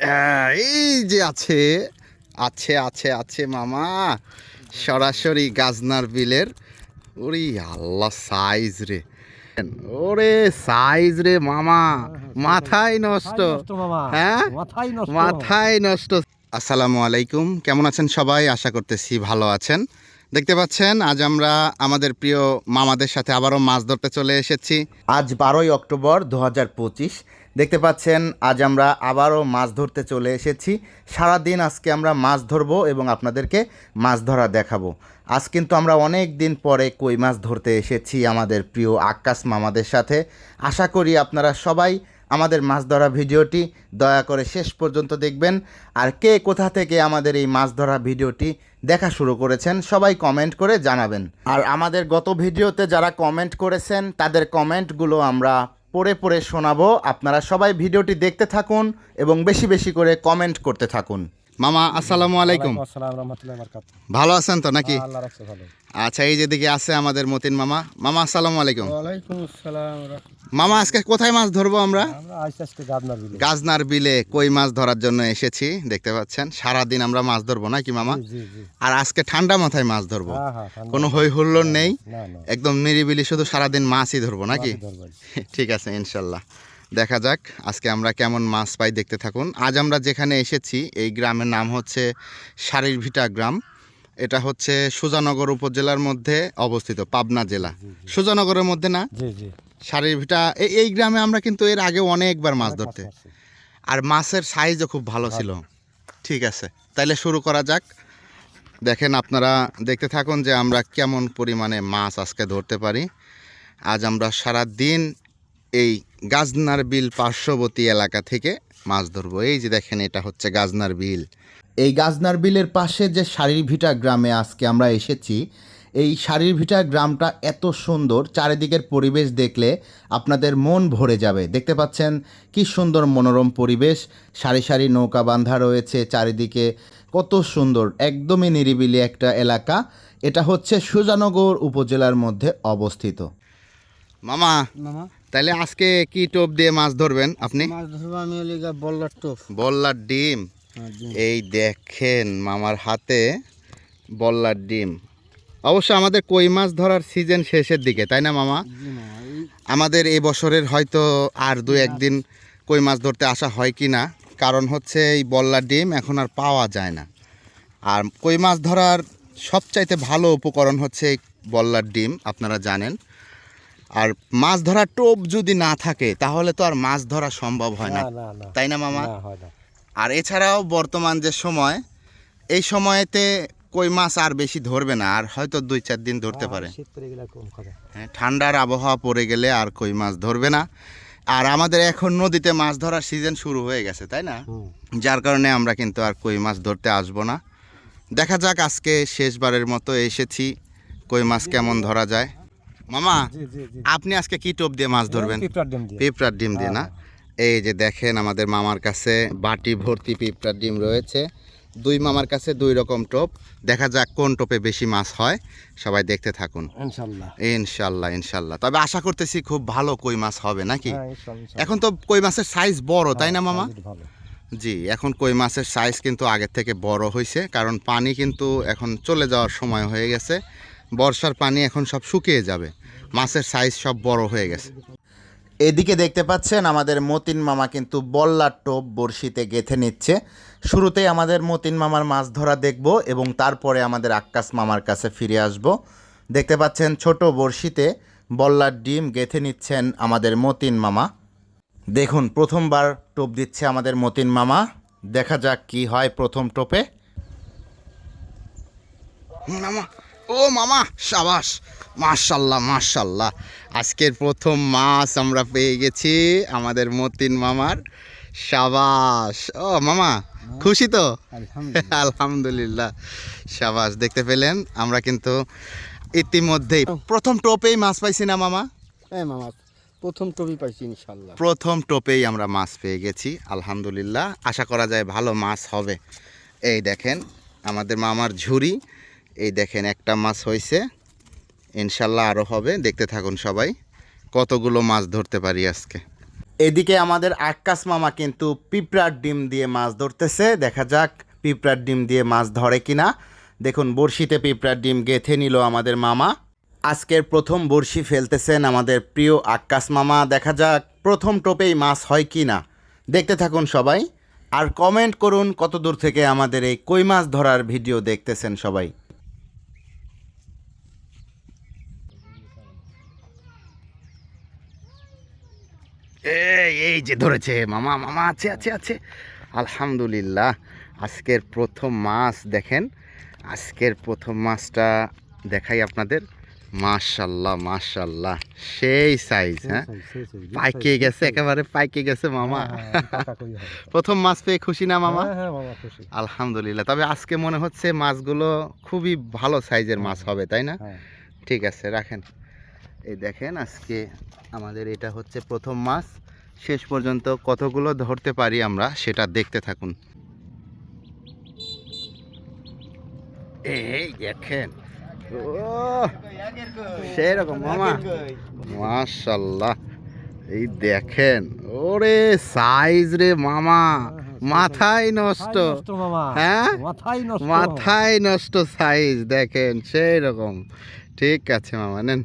আহ, এই যে আছে আছে আছে আছে মামা। সরাসরি গাজনার বিলের ওরে আল্লাহ সাইজ রে। ওরে সাইজ রে মামা মাথায় নষ্ট। হ্যাঁ? মাথায় নষ্ট। আসসালামু আলাইকুম কেমন আছেন সবাই? আশা করতেছি ভালো আছেন। দেখতে পাচ্ছেন, আজ আমরা আমাদের প্রিয় মামাদের সাথে আবারও মাছ ধরতে চলে এসেছি। আজ বারোই অক্টোবর দু হাজার পঁচিশ। দেখতে পাচ্ছেন, আজ আমরা আবারও মাছ ধরতে চলে এসেছি। সারাদিন আজকে আমরা মাছ ধরবো এবং আপনাদেরকে মাছ ধরা দেখাবো। আজ কিন্তু আমরা অনেক দিন পরে কই মাছ ধরতে এসেছি আমাদের প্রিয় আকাশ মামাদের সাথে। আশা করি আপনারা সবাই আমাদের মাছ ধরা ভিডিওটি দয়া করে শেষ পর্যন্ত দেখবেন। আর কে কোথা থেকে আমাদের এই মাছ ধরা ভিডিওটি দেখা শুরু করেছেন, সবাই কমেন্ট করে জানাবেন। আর আমাদের গত ভিডিওতে যারা কমেন্ট করেছেন, তাদের কমেন্টগুলো আমরা পড়ে পড়ে শোনাবো। আপনারা সবাই ভিডিওটি দেখতে থাকুন এবং বেশি বেশি করে কমেন্ট করতে থাকুন। মামা আসসালামু আলাইকুম। আসসালাম রহমতুল্লাহ বরকাত ভালো আছেন তো নাকি? আচ্ছা এই যেদিকে আছে আমাদের মতিন মামা। মামা আসসালামু আলাইকুম। মামা আজকে কোথায় মাছ ধরবো আমরা? গাজনার বিলে। কই মাছ ধরার জন্য এসেছি দেখতে পাচ্ছেন। সারাদিন আমরা মাছ ধরবো নাকি মামা? জি জি আর আজকে ঠান্ডা মাথায় মাছ ধরবো। হ্যাঁ হ্যাঁ। কোনো হই হুল্লোড় নেই। না না। একদম নিরিবিলি শুধু সারাদিন মাছই ধরবো নাকি? ঠিক আছে ইনশাল্লাহ। দেখা যাক আজকে আমরা কেমন মাছ পাই দেখতে থাকুন। আজ আমরা যেখানে এসেছি এই গ্রামের নাম হচ্ছে শারীরভিটা গ্রাম। এটা হচ্ছে সুজানগর উপজেলার মধ্যে অবস্থিত পাবনা জেলা। সুজানগরের মধ্যে না? এই এই গ্রামে আমরা কিন্তু এর আগে অনেকবার মাছ ধরতে। আর মাছের সাইজও খুব ভালো ছিল। ঠিক আছে তাইলে শুরু করা যাক। দেখেন আপনারা দেখতে থাকুন যে আমরা কেমন পরিমাণে মাছ আজকে ধরতে পারি। আজ আমরা সারা দিন এই গাজনার বিল পার্শ্ববর্তী এলাকা থেকে মাছ ধরবো। এই যে দেখেন, এটা হচ্ছে গাজনার বিল। এই গাজনার বিলের পাশে যে শারীরভিটা গ্রামে আজকে আমরা এসেছি, এই শারীরভিটা গ্রামটা এত সুন্দর, চারিদিকের পরিবেশ দেখলে আপনাদের মন ভরে যাবে। দেখতে পাচ্ছেন কি সুন্দর মনোরম পরিবেশ, সারি সারি নৌকা বাঁধা রয়েছে চারিদিকে, কত সুন্দর, একদমই নিরিবিলি একটা এলাকা। এটা হচ্ছে সুজানগর উপজেলার মধ্যে অবস্থিত। মামা মামা? তাহলে আজকে কি টোপ দিয়ে মাছ ধরবেন আপনি? মাছ ধরবো আমি বল্লার টোপ। বল্লার ডিম? এই দেখেন মামার হাতে বল্লার ডিম। অবশ্য আমাদের কই মাছ ধরার সিজন শেষের দিকে তাই না মামা? আমাদের এই বছরের হয়তো আর দু একদিন কই মাছ ধরতে আসা হয় কি না কারণ হচ্ছে এই বল্লার ডিম এখন আর পাওয়া যায় না। আর কই মাছ ধরার সবচাইতে ভালো উপকরণ হচ্ছে এই বল্লার ডিম আপনারা জানেন। আর মাছ ধরার টোপ যদি না থাকে তাহলে তো আর মাছ ধরা সম্ভব হয় না। তাই না মামা? আর এছাড়াও বর্তমান যে সময় এই সময়েতে কই মাছ আর বেশি ধরবে না আর হয়তো দুই চার দিন ধরতে পারে। হ্যাঁ, ঠান্ডার আবহাওয়া পড়ে গেলে আর কই মাছ ধরবে না। আর আমাদের এখন নদীতে মাছ ধরার সিজন শুরু হয়ে গেছে তাই না? যার কারণে আমরা কিন্তু আর কই মাছ ধরতে আসব না। দেখা যাক আজকে শেষবারের মতো এসেছি কই মাছ কেমন ধরা যায়। মামা আপনি আজকে কি টোপ দিয়ে মাছ ধরবেন? পিঁপড়ার ডিম দিয়ে। না? এই যে দেখেন আমাদের মামার কাছে বাটি ভর্তি পিঁপড়ার ডিম রয়েছে। দুই মামার কাছে দুই রকম টোপ। দেখা যাক কোন টোপে বেশি মাছ হয়। সবাই দেখতে থাকুন। ইনশাল্লাহ। ইনশাল্লাহ তবে আশা করতেছি খুব ভালো কই মাছ হবে নাকি? হ্যাঁ এখন তো কই মাছের সাইজ বড় তাই না মামা? জি এখন কই মাছের সাইজ কিন্তু আগের থেকে বড় হয়েছে কারণ পানি কিন্তু এখন চলে যাওয়ার সময় হয়ে গেছে। বর্ষার পানি এখন সব শুকিয়ে যাবে। মাছের সাইজ সব বড় হয়ে গেছে। এদিকে দেখতে পাচ্ছেন আমাদের মতিন মামা কিন্তু বল্লার টোপ বড়শিতে গেথে নিচ্ছে। শুরুতেই আমাদের মতিন মামার মাছ ধরা দেখব এবং তারপরে আমাদের আক্কাস মামার কাছে ফিরে আসব। দেখতে পাচ্ছেন ছোট বড়শিতে বল্লার ডিম গেথে নিচ্ছেন আমাদের মতিন মামা। দেখুন প্রথমবার টোপ দিচ্ছে আমাদের মতিন মামা। দেখা যাক কি হয় প্রথম টোপে। মামা ও মামা সাবাস। মাশাল্লাহ মাশাল্লাহ। আজকের প্রথম মাছ আমরা পেয়ে গেছি আমাদের মতিন মামার। সাবাস। ও মামা খুশি তো? আলহামদুলিল্লাহ। সাবাস দেখতে পেলেন? আমরা কিন্তু ইতিমধ্যেই প্রথম টোপেই মাছ পাইছি না মামা? হ্যাঁ মামা প্রথম টবি পাইছি ইনশাআল্লাহ প্রথম টোপেই আমরা মাছ পেয়ে গেছি আলহামদুলিল্লাহ। আশা করা যায় ভালো মাছ হবে। এই দেখেন আমাদের মামার ঝুড়ি। এই দেখেন একটা মাছ হয়েছে। ইনশাল্লাহ আরও হবে। দেখতে থাকুন সবাই কতগুলো মাছ ধরতে পারি আজকে। এদিকে আমাদের আক্কাস মামা কিন্তু পিঁপড়ার ডিম দিয়ে মাছ ধরতেছে। দেখা যাক পিঁপড়ার ডিম দিয়ে মাছ ধরে কিনা। দেখুন, বড়শিতে পিঁপড়ার ডিম গেথে নিল আমাদের মামা। আজকের প্রথম বড়শি ফেলতেছেন আমাদের প্রিয় আক্কাস মামা। দেখা যাক প্রথম টোপেই মাছ হয় কি না দেখতে থাকুন সবাই। আর কমেন্ট করুন কত দূর থেকে আমাদের এই কই মাছ ধরার ভিডিও দেখতেছেন সবাই। এই এই যে ধরেছে মামা মামা আছে আছে আছে। আলহামদুলিল্লাহ আজকের প্রথম মাছ দেখেন। আজকের প্রথম মাছটা দেখাই আপনাদের। মাশাল্লাহ মাশাল্লাহ সেই সাইজ হ্যাঁ? পাইকে গেছে একেবারে পাইকে গেছে মামা। প্রথম মাছ পেয়ে খুশি না মামা? হ্যাঁ আলহামদুলিল্লাহ তবে আজকে মনে হচ্ছে মাছগুলো খুবই ভালো সাইজের মাছ হবে তাই না? হ্যাঁ। ঠিক আছে রাখেন। এই দেখেন আজকে আমাদের এটা হচ্ছে প্রথম মাছ। শেষ পর্যন্ত কতগুলো ধরতে পারি আমরা সেটা দেখতে থাকুন। এই দেখেন। ও সেই রকম মামা। মাশাল্লাহ। এই দেখেন। ওরে সাইজ রে মামা। মাথায় নষ্ট। হ্যাঁ? মাথায় মাথায় নষ্ট সাইজ দেখেন সেই রকম ঠিক আছে মামা নেন।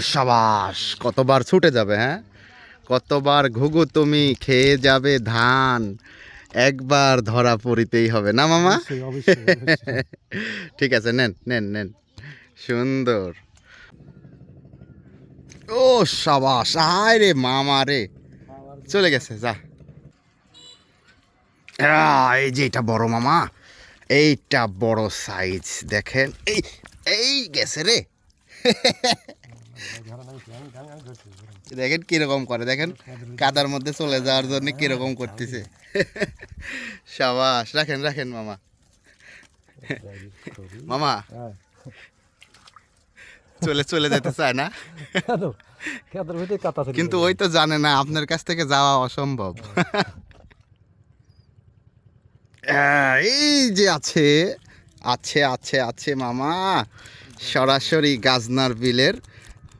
সাবাস কতবার ছুটে যাবে হ্যাঁ? কতবার ঘুঘু তুমি খেয়ে যাবে ধান একবার ধরা পড়িতেই হবে না মামা। ঠিক আছে নেন নেন নেন। সুন্দর। ও সাবাস আয় রে মামা রে। চলে গেছে যা। এই যে এটা বড় মামা এইটা বড় সাইজ দেখেন। এই এই গেছে রে। দেখেন কীরকম করে দেখেন কাদার মধ্যে চলে যাওয়ার জন্য কীরকম করতেছে। সাবাস রাখেন রাখেন মামা। মামা। চলে চলে যেতে চায় না? কিন্তু ওই তো জানে না আপনার কাছ থেকে যাওয়া অসম্ভব। এই যে আছে আছে আছে আছে মামা। সরাসরি গাজনার বিলের।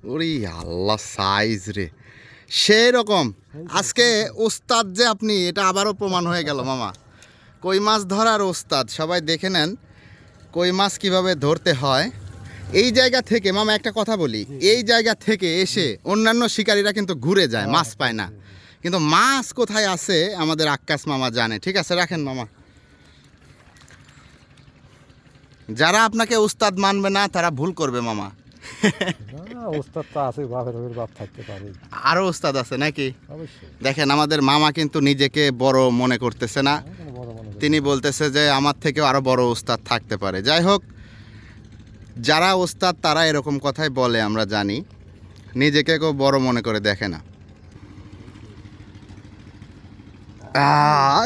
ওরে আল্লাহ সাইজ রে। সেই রকম। আজকে ওস্তাদ যে আপনি, এটা আবারও প্রমাণ হয়ে গেল, মামা। কই মাছ ধরার ওস্তাদ, সবাই দেখে নেন কই মাছ কীভাবে ধরতে হয়। এই জায়গা থেকে, মামা, একটা কথা বলি। এই জায়গা থেকে এসে অন্যান্য শিকারীরা কিন্তু ঘুরে যায়, মাছ পায় না। কিন্তু মাছ কোথায় আছে, আমাদের আক্কাস মামা জানে। ঠিক আছে, রাখেন মামা। যারা আপনাকে উস্তাদ মানবে না তারা ভুল করবে মামা। না, ওস্তাদ তো আছে বাপের বাপের বাপ থাকতে পারে। আরও উস্তাদ আছে নাকি? দেখেন আমাদের মামা কিন্তু নিজেকে বড় মনে করতেছে না। না। তিনি বলতেছে যে আমার থেকেও আরও বড় উস্তাদ থাকতে পারে। যাই হোক যারা ওস্তাদ তারা এরকম কথাই বলে আমরা জানি। নিজেকে কেউ বড় মনে করে দেখে না।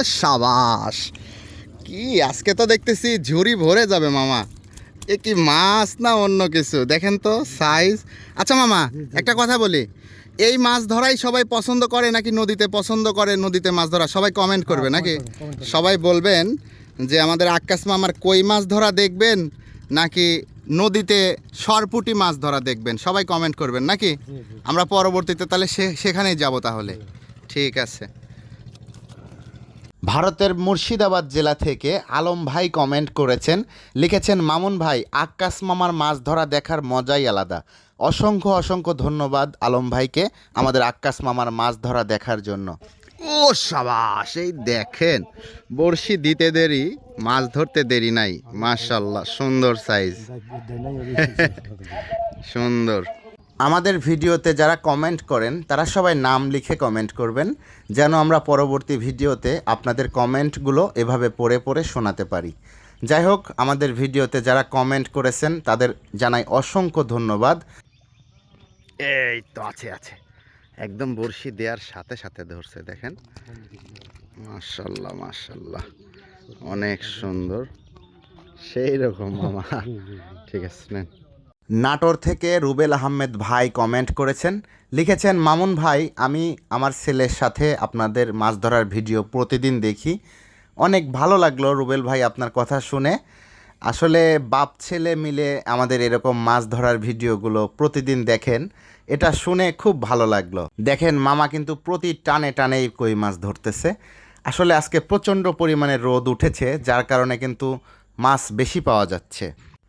সাবাস! কি? আজকে তো দেখতেছি ঝুড়ি ভরে যাবে মামা। এ কি মাছ না অন্য কিছু? দেখেন তো সাইজ আচ্ছা মামা একটা কথা বলি। এই মাছ ধরাই সবাই পছন্দ করে নাকি নদীতে পছন্দ করে নদীতে মাছ ধরা? সবাই কমেন্ট করবে নাকি। সবাই বলবেন যে আমাদের আক্কাস মামার কই মাছ ধরা দেখবেন নাকি নদীতে সরপুটি মাছ ধরা দেখবেন? সবাই কমেন্ট করবেন নাকি। আমরা পরবর্তীতে তাহলে সে সেখানেই যাব তাহলে। ঠিক আছে। ভারতের মুর্শিদাবাদ জেলা থেকে আলম ভাই কমেন্ট করেছেন লিখেছেন মামুন ভাই আক্কাস মামার মাছ ধরা দেখার মজাই আলাদা। অসংখ্য অসংখ্য ধন্যবাদ আলম ভাইকে আমাদের আক্কাস মামার মাছ ধরা দেখার জন্য। ও সাবাস এই দেখেন বড়শি দিতে দেরি মাছ ধরতে দেরি নাই মাশাল্লাহ সুন্দর সাইজ। সুন্দর। আমাদের ভিডিওতে যারা কমেন্ট করেন, তারা সবাই নাম লিখে কমেন্ট করবেন, যেন আমরা পরবর্তী ভিডিওতে আপনাদের কমেন্টগুলো এভাবে পড়ে পড়ে শোনাতে পারি। যাই হোক, আমাদের ভিডিওতে যারা কমেন্ট করেছেন, তাদের জানাই অসংখ্য ধন্যবাদ। এই তো আছে আছে। একদম বড়শি দেওয়ার সাথে সাথে ধরছে, দেখেন। মাশাল্লাহ মাশাল্লাহ। অনেক সুন্দর। সেই রকম মামা। ঠিক আছে নাটোর থেকে রুবেল আহমেদ ভাই কমেন্ট করেছেন। লিখেছেন, মামুন ভাই, আমি আমার ছেলের সাথে আপনাদের মাছ ধরার ভিডিও প্রতিদিন দেখি। অনেক ভালো লাগল রুবেল ভাই আপনার কথা শুনে। আসলে বাপ ছেলে মিলে আমাদের এরকম মাছ ধরার ভিডিওগুলো প্রতিদিন দেখেন। এটা শুনে খুব ভালো লাগল। দেখেন, মামা কিন্তু প্রতি টানে টানেই কই মাছ ধরতেছে। আসলে আজকে প্রচণ্ড পরিমাণে রোদ উঠেছে, যার কারণে কিন্তু মাছ বেশি পাওয়া যাচ্ছে।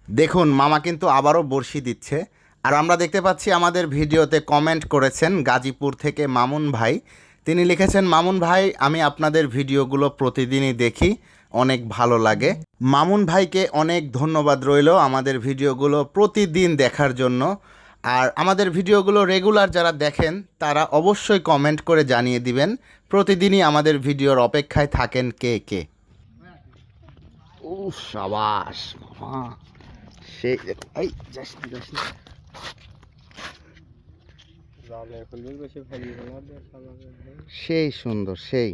দেখুন, মামা কিন্তু আবারও বড়শি দিচ্ছে। আর আমরা দেখতে পাচ্ছি আমাদের ভিডিওতে কমেন্ট করেছেন গাজীপুর থেকে মামুন ভাই। তিনি লিখেছেন, মামুন ভাই, আমি আপনাদের ভিডিওগুলো প্রতিদিনই দেখি, অনেক ভালো লাগে। মামুন ভাইকে অনেক ধন্যবাদ রইল আমাদের ভিডিওগুলো প্রতিদিন দেখার জন্য। আর আমাদের ভিডিওগুলো রেগুলার যারা দেখেন, তারা অবশ্যই কমেন্ট করে জানিয়ে দিবেন, প্রতিদিনই আমাদের ভিডিওর অপেক্ষায় থাকেন কে কে। ও সাবাস, মামা। সেই এই যাস না যাস না। সেই সুন্দর সেই।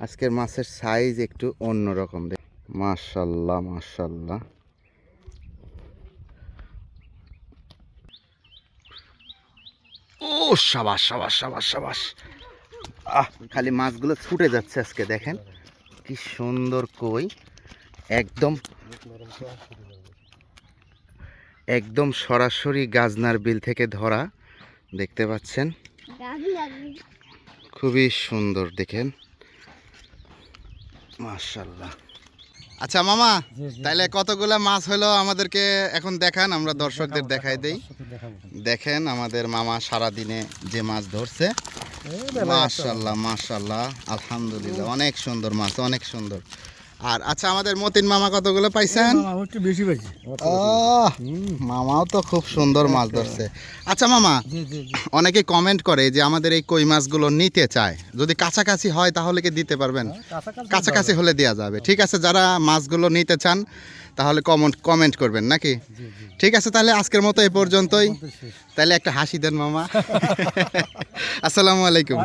আজকের মাছের সাইজ একটু অন্যরকম দেখ মাশাল্লাহ মাশাল্লাহ। ও সাবাস সাবাস সাবাস সাবাস। আহ খালি মাছগুলো ছুটে যাচ্ছে আজকে দেখেন। কি সুন্দর কই। একদম একদম সরাসরি গাজনার বিল থেকে ধরা দেখতে পাচ্ছেন? খুবই সুন্দর দেখেন। মাশাল্লাহ আচ্ছা মামা। তাইলে কতগুলা মাছ হলো আমাদেরকে এখন দেখান আমরা দর্শকদের দেখাই দেই। দেখেন আমাদের মামা সারা দিনে যে মাছ ধরছে। মাশাল্লাহ মাশাল্লাহ আলহামদুলিল্লাহ অনেক সুন্দর মাছ অনেক সুন্দর। আর আচ্ছা আমাদের মতিন মামা কতগুলো পাইছেন? মামা, একটু বেশি পাইছি। মামাও তো খুব সুন্দর মাছ ধরছে। আচ্ছা মামা অনেকে কমেন্ট করে যে আমাদের এই কই মাছগুলো নিতে চায়। যদি কাছাকাছি হয় তাহলে কি দিতে পারবেন? কাছাকাছি কাছাকাছি হলে দেওয়া যাবে। ঠিক আছে যারা মাছগুলো নিতে চান তাহলে কমেন্ট কমেন্ট করবেন নাকি? ঠিক আছে তাহলে আজকের মতো এ পর্যন্তই। তাহলে একটা হাসি দেন মামা। আসসালামু আলাইকুম।